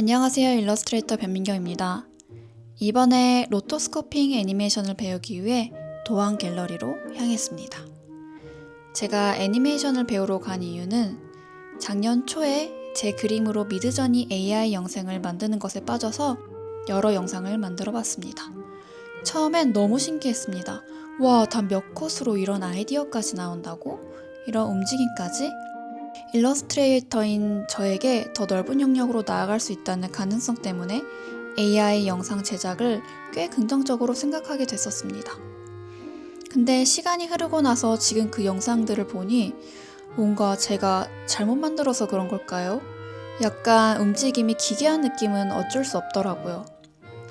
안녕하세요. 일러스트레이터 변민경입니다. 이번에 로토스코핑 애니메이션을 배우기 위해 도안 갤러리로 향했습니다. 제가 애니메이션을 배우러 간 이유는 작년 초에 제 그림으로 미드저니 AI 영상을 만드는 것에 빠져서 여러 영상을 만들어 봤습니다. 처음엔 너무 신기했습니다. 와, 단 몇 컷으로 이런 아이디어까지 나온다고? 이런 움직임까지? 일러스트레이터인 저에게 더 넓은 영역으로 나아갈 수 있다는 가능성 때문에 AI 영상 제작을 꽤 긍정적으로 생각하게 됐었습니다. 근데 시간이 흐르고 나서 지금 그 영상들을 보니 뭔가 제가 잘못 만들어서 그런 걸까요? 약간 움직임이 기괴한 느낌은 어쩔 수 없더라고요.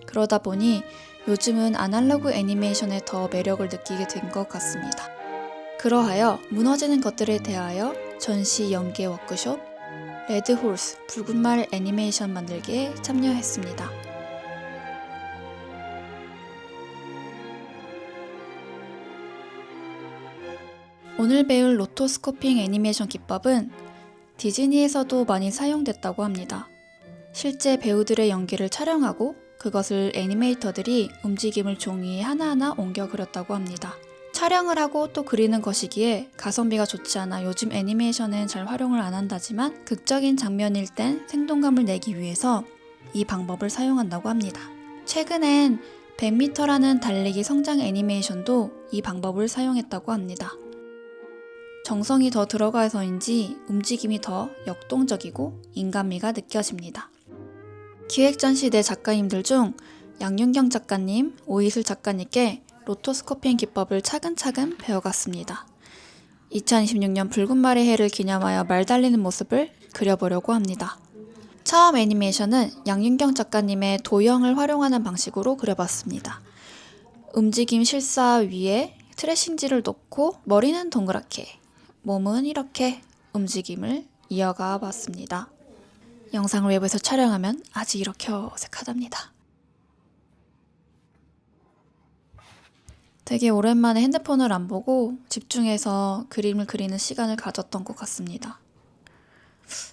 그러다 보니 요즘은 아날로그 애니메이션에 더 매력을 느끼게 된 것 같습니다. 그러하여 무너지는 것들에 대하여 전시 연계 워크숍 레드홀스 붉은 말 애니메이션 만들기에 참여했습니다. 오늘 배울 로토 스코핑 애니메이션 기법은 디즈니에서도 많이 사용됐다고 합니다. 실제 배우들의 연기를 촬영하고 그것을 애니메이터들이 움직임을 종이에 하나하나 옮겨 그렸다고 합니다. 촬영을 하고 또 그리는 것이기에 가성비가 좋지 않아 요즘 애니메이션은 잘 활용을 안 한다지만 극적인 장면일 땐 생동감을 내기 위해서 이 방법을 사용한다고 합니다. 최근엔 100m라는 달리기 성장 애니메이션도 이 방법을 사용했다고 합니다. 정성이 더 들어가서인지 움직임이 더 역동적이고 인간미가 느껴집니다. 기획전 시대 작가님들 중 양윤경 작가님, 오이슬 작가님께 로토스코핑 기법을 차근차근 배워갔습니다. 2026년 붉은 말의 해를 기념하여 말 달리는 모습을 그려보려고 합니다. 처음 애니메이션은 양윤경 작가님의 도형을 활용하는 방식으로 그려봤습니다. 움직임 실사 위에 트레싱지를 놓고 머리는 동그랗게, 몸은 이렇게 움직임을 이어가 봤습니다. 영상을 외부에서 촬영하면 아직 이렇게 어색하답니다. 되게 오랜만에 핸드폰을 안 보고 집중해서 그림을 그리는 시간을 가졌던 것 같습니다.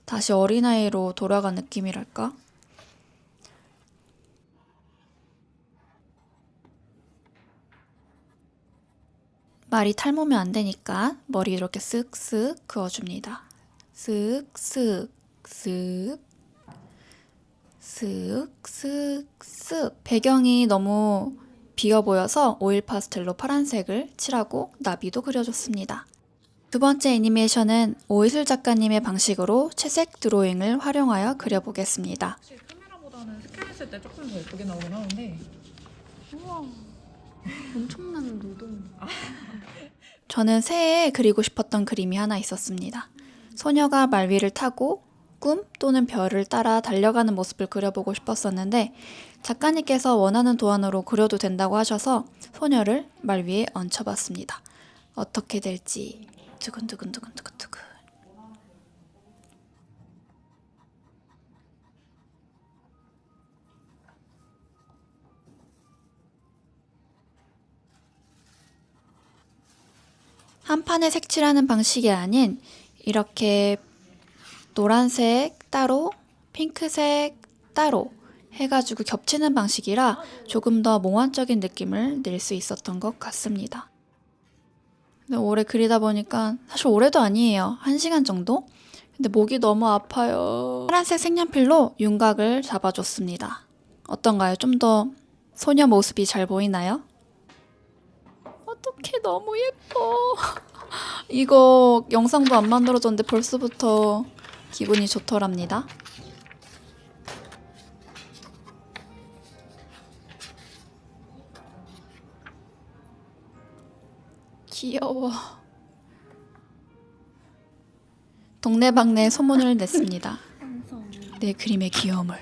다시 어린아이로 돌아간 느낌이랄까? 말이 탈모면 안 되니까 머리 이렇게 쓱쓱 그어줍니다. 쓱쓱 쓱 쓱, 쓱, 쓱. 배경이 너무 비어 보여서 오일 파스텔로 파란색을 칠하고 나비도 그려줬습니다. 두 번째 애니메이션은 오이슬 작가님의 방식으로 채색 드로잉을 활용하여 그려보겠습니다. 카메라보다는 스캔했을 때 조금 더 예쁘게 나오긴 하는데 우와 엄청난 노동 저는 새해에 그리고 싶었던 그림이 하나 있었습니다. 소녀가 말 위를 타고 꿈 또는 별을 따라 달려가는 모습을 그려보고 싶었었는데 작가님께서 원하는 도안으로 그려도 된다고 하셔서 소녀를 말 위에 얹혀봤습니다. 어떻게 될지 두근두근두근두근두근. 한 판에 색칠하는 방식이 아닌 이렇게 노란색 따로, 핑크색 따로 해가지고 겹치는 방식이라 조금 더 몽환적인 느낌을 낼 수 있었던 것 같습니다. 근데 오래 그리다 보니까 사실 오래도 아니에요. 한 시간 정도? 근데 목이 너무 아파요. 파란색 색연필로 윤곽을 잡아줬습니다. 어떤가요? 좀 더 소녀 모습이 잘 보이나요? 어떡해 너무 예뻐. 이거 영상도 안 만들어졌는데 벌써부터 기분이 좋더랍니다. 귀여워. 동네방네 소문을 냈습니다. 내 그림의 귀여움을.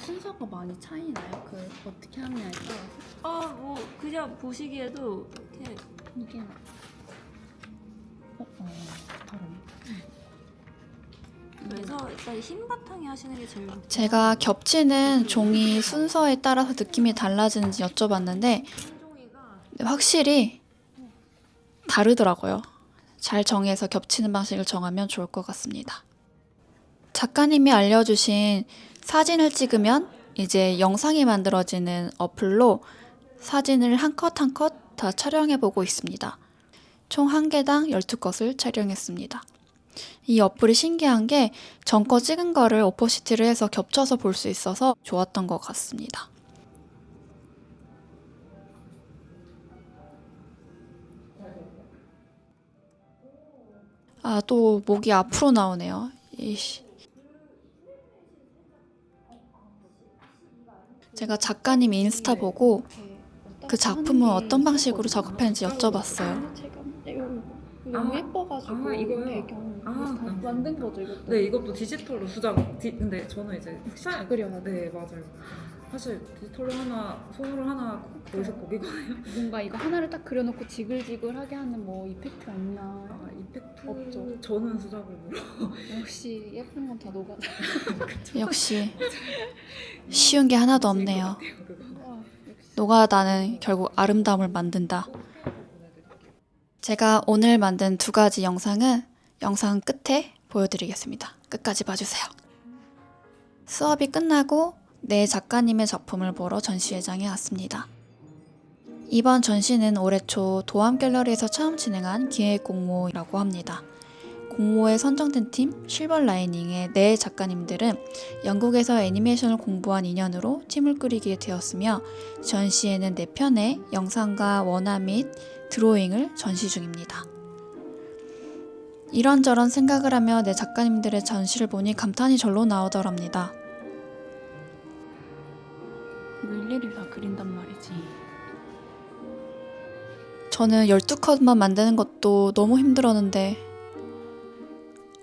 순서가 많이 차이나요? 그 어떻게 하냐에 따라서 아, 뭐 그냥 보시기에도 이렇게 이게 어, 어 다르네 그래서 일단 흰 바탕에 하시는 게 제일 좋고 제가 겹치는 종이 순서에 따라서 느낌이 달라지는지 여쭤봤는데 종이가 확실히 다르더라고요. 잘 정해서 겹치는 방식을 정하면 좋을 것 같습니다. 작가님이 알려주신 사진을 찍으면 이제 영상이 만들어지는 어플로 사진을 한 컷 한 컷 다 촬영해 보고 있습니다. 총한 개당 12컷을 촬영했습니다. 이 어플이 신기한 게 전거 찍은 거를 오퍼시티를 해서 겹쳐서 볼 수 있어서 좋았던 것 같습니다. 아, 또 목이 앞으로 나오네요. 이씨. 제가 작가님 인스타 보고 그 작품은 어떤 방식으로 작업했는지 여쭤봤어요. 너무 아, 예뻐가지고? 배경 아, 다 만든 거죠 이것도. 네 이것도 디지털로 수작. 디, 근데 저는 이제 사 그려야 네 맞아요. 사실 디지털로 하나 손으로 하나 거기서 거기거든요. 뭔가 이거 하나를 딱 그려놓고 지글지글하게 하는 뭐 이펙트 없나. 아, 이펙트 없죠. 저는 수작업으로. 역시 예쁜 건 다 녹아. 역시 쉬운 게 하나도 없네요. 노가다는 결국 아름다움을 만든다. 제가 오늘 만든 두 가지 영상은 영상 끝에 보여드리겠습니다. 끝까지 봐주세요. 수업이 끝나고 네 작가님의 작품을 보러 전시회장에 왔습니다. 이번 전시는 올해 초 도암 갤러리에서 처음 진행한 기획 공모라고 합니다. 공모에 선정된 팀 실버 라이닝의 네 작가님들은 영국에서 애니메이션을 공부한 인연으로 팀을 꾸리게 되었으며 전시에는 4편의 영상과 원화 및 드로잉을 전시 중입니다. 이런저런 생각을 하며 내 작가님들의 전시를 보니 감탄이 절로 나오더랍니다. 일일이 다 그린단 말이지. 저는 12컷만 만드는 것도 너무 힘들었는데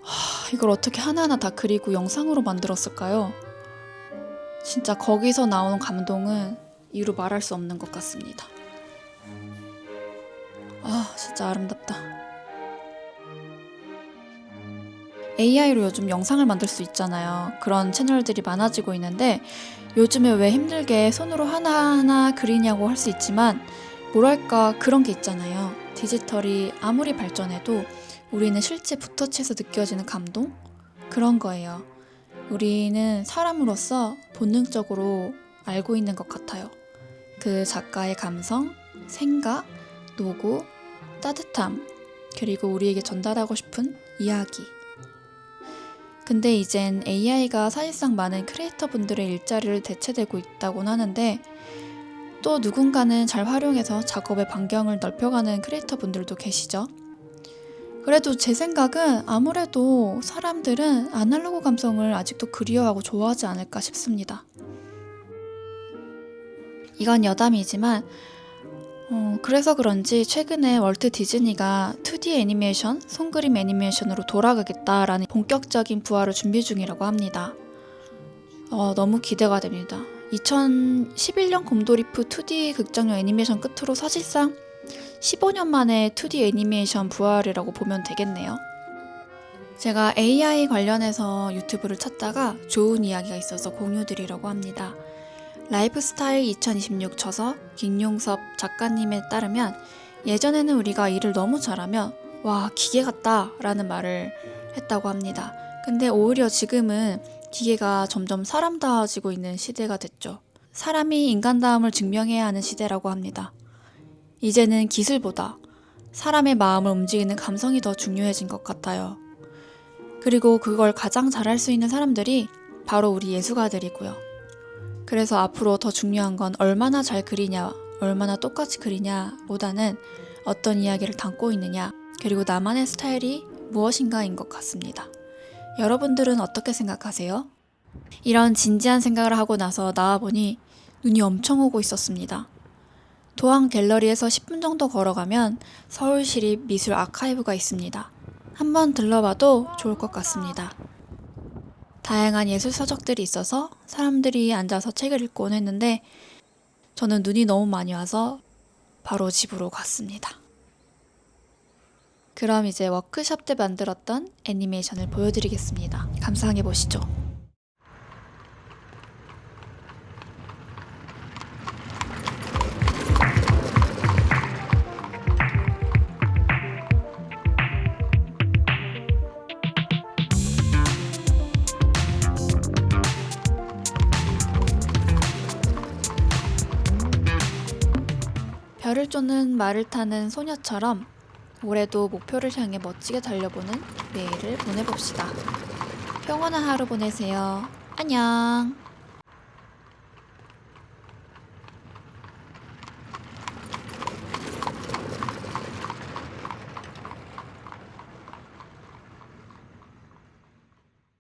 하, 이걸 어떻게 하나하나 다 그리고 영상으로 만들었을까요? 진짜 거기서 나오는 감동은 이루 말할 수 없는 것 같습니다. 아, 진짜 아름답다. AI로 요즘 영상을 만들 수 있잖아요. 그런 채널들이 많아지고 있는데 요즘에 왜 힘들게 손으로 하나하나 그리냐고 할 수 있지만 뭐랄까 그런 게 있잖아요. 디지털이 아무리 발전해도 우리는 실제 붓터치에서 느껴지는 감동? 그런 거예요. 우리는 사람으로서 본능적으로 알고 있는 것 같아요. 그 작가의 감성, 생각, 노고, 따뜻함, 그리고 우리에게 전달하고 싶은 이야기. 근데 이젠 AI가 사실상 많은 크리에이터 분들의 일자리를 대체되고 있다곤 하는데 또 누군가는 잘 활용해서 작업의 반경을 넓혀가는 크리에이터 분들도 계시죠. 그래도 제 생각은 아무래도 사람들은 아날로그 감성을 아직도 그리워하고 좋아하지 않을까 싶습니다. 이건 여담이지만 어, 그래서 그런지 최근에 월트 디즈니가 2D 애니메이션, 손그림 애니메이션으로 돌아가겠다라는 본격적인 부활을 준비 중이라고 합니다. 어, 너무 기대가 됩니다. 2011년 곰돌이프 2D 극장용 애니메이션 끝으로 사실상 15년 만에 2D 애니메이션 부활이라고 보면 되겠네요. 제가 AI 관련해서 유튜브를 찾다가 좋은 이야기가 있어서 공유드리려고 합니다. 라이프스타일 2026 저서 김용섭 작가님에 따르면 예전에는 우리가 일을 너무 잘하면 와 기계 같다 라는 말을 했다고 합니다. 근데 오히려 지금은 기계가 점점 사람다워지고 있는 시대가 됐죠. 사람이 인간다움을 증명해야 하는 시대라고 합니다. 이제는 기술보다 사람의 마음을 움직이는 감성이 더 중요해진 것 같아요. 그리고 그걸 가장 잘할 수 있는 사람들이 바로 우리 예술가들이고요. 그래서 앞으로 더 중요한 건 얼마나 잘 그리냐, 얼마나 똑같이 그리냐 보다는 어떤 이야기를 담고 있느냐, 그리고 나만의 스타일이 무엇인가인 것 같습니다. 여러분들은 어떻게 생각하세요? 이런 진지한 생각을 하고 나서 나와보니 눈이 엄청 오고 있었습니다. 도항 갤러리에서 10분 정도 걸어가면 서울시립 미술 아카이브가 있습니다. 한번 들러봐도 좋을 것 같습니다. 다양한 예술 서적들이 있어서 사람들이 앉아서 책을 읽곤 했는데 저는 눈이 너무 많이 와서 바로 집으로 갔습니다. 그럼 이제 워크숍 때 만들었던 애니메이션을 보여드리겠습니다. 감상해 보시죠. 별을 쫓는 말을 타는 소녀처럼 올해도 목표를 향해 멋지게 달려보는 매일을 보내봅시다. 평온한 하루 보내세요. 안녕.